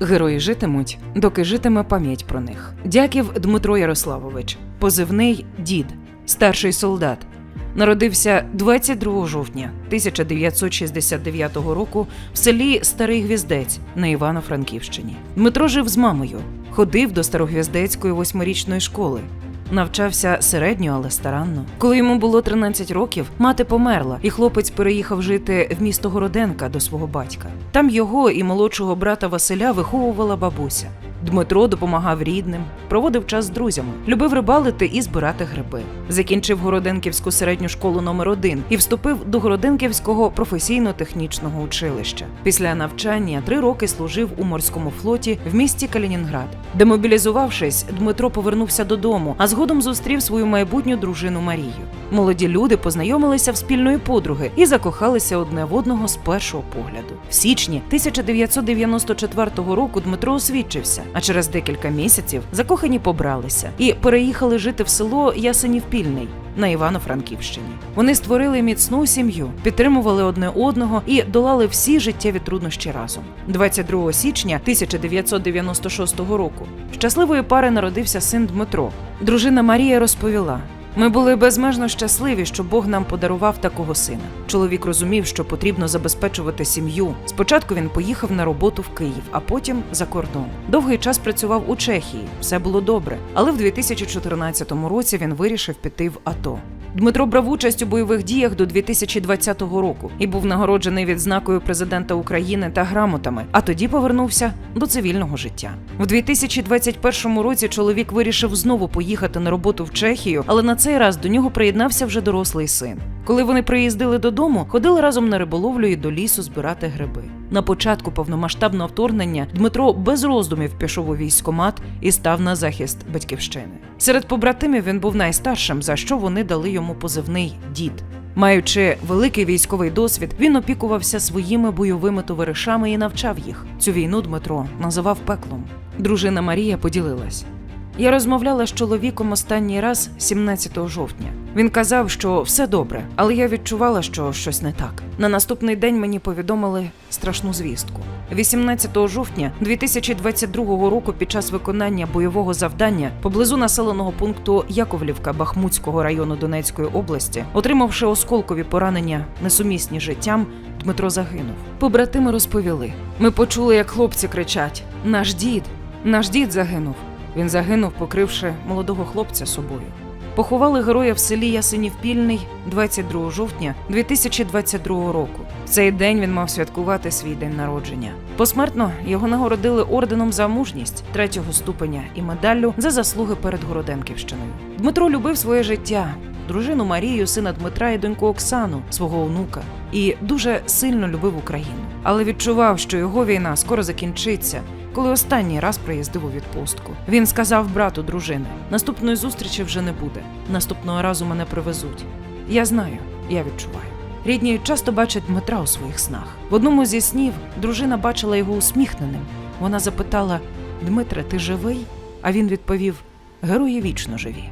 Герої житимуть, доки житиме пам'ять про них. Дяків Дмитро Ярославович, позивний дід, старший солдат. Народився 22 жовтня 1969 року в селі Старий Гвіздець на Івано-Франківщині. Дмитро жив з мамою, ходив до Старогвіздецької восьмирічної школи. Навчався середньо, але старанно. Коли йому було 13 років, мати померла, і хлопець переїхав жити в місто Городенка до свого батька. Там його і молодшого брата Василя виховувала бабуся. Дмитро допомагав рідним, проводив час з друзями, любив рибалити і збирати гриби. Закінчив Городенківську середню школу номер 1 і вступив до Городенківського професійно-технічного училища. Після навчання три роки служив у морському флоті в місті Калінінград. Демобілізувавшись, Дмитро повернувся додому, а згодом зустрів свою майбутню дружину Марію. Молоді люди познайомилися в спільної подруги і закохалися одне в одного з першого погляду. В січні 1994 року Дмитро освідчився, а через декілька місяців закохані побралися і переїхали жити в село Ясенів-Пільний на Івано-Франківщині. Вони створили міцну сім'ю, підтримували одне одного і долали всі життєві труднощі разом. 22 січня 1996 року щасливої пари народився син Дмитро. Дружина Марія розповіла. Ми були безмежно щасливі, що Бог нам подарував такого сина. Чоловік розумів, що потрібно забезпечувати сім'ю. Спочатку він поїхав на роботу в Київ, а потім за кордон. Довгий час працював у Чехії, все було добре. Але в 2014 році він вирішив піти в АТО. Дмитро брав участь у бойових діях до 2020 року і був нагороджений відзнакою президента України та грамотами, а тоді повернувся до цивільного життя. В 2021 році чоловік вирішив знову поїхати на роботу в Чехію, але на цей раз до нього приєднався вже дорослий син. Коли вони приїздили додому, ходили разом на риболовлю і до лісу збирати гриби. На початку повномасштабного вторгнення Дмитро без роздумів пішов у військкомат і став на захист батьківщини. Серед побратимів він був найстаршим, за що вони дали йому позивний дід. Маючи великий військовий досвід, він опікувався своїми бойовими товаришами і навчав їх. Цю війну Дмитро називав пеклом. Дружина Марія поділилась. Я розмовляла з чоловіком останній раз 17 жовтня. Він казав, що все добре, але я відчувала, що щось не так. На наступний день мені повідомили страшну звістку. 18 жовтня 2022 року, під час виконання бойового завдання поблизу населеного пункту Яковлівка Бахмутського району Донецької області, отримавши осколкові поранення, несумісні життям, Дмитро загинув. Побратими розповіли: ми почули, як хлопці кричать: Наш дід, наш дід загинув. Він загинув, покривши молодого хлопця собою. Поховали героя в селі Ясенів-Пільний 22 жовтня 2022 року. В цей день він мав святкувати свій день народження. Посмертно його нагородили орденом за мужність третього ступеня і медаллю за заслуги перед Городенківщиною. Дмитро любив своє життя, дружину Марію, сина Дмитра і доньку Оксану, свого онука, і дуже сильно любив Україну, але відчував, що його війна скоро закінчиться. Коли останній раз приїздив у відпустку, він сказав брату дружини: наступної зустрічі вже не буде. Наступного разу мене привезуть. Я знаю, я відчуваю. Рідні часто бачать Дмитра у своїх снах. В одному зі снів дружина бачила його усміхненим. Вона запитала: Дмитре, ти живий? А він відповів: Герої вічно живі.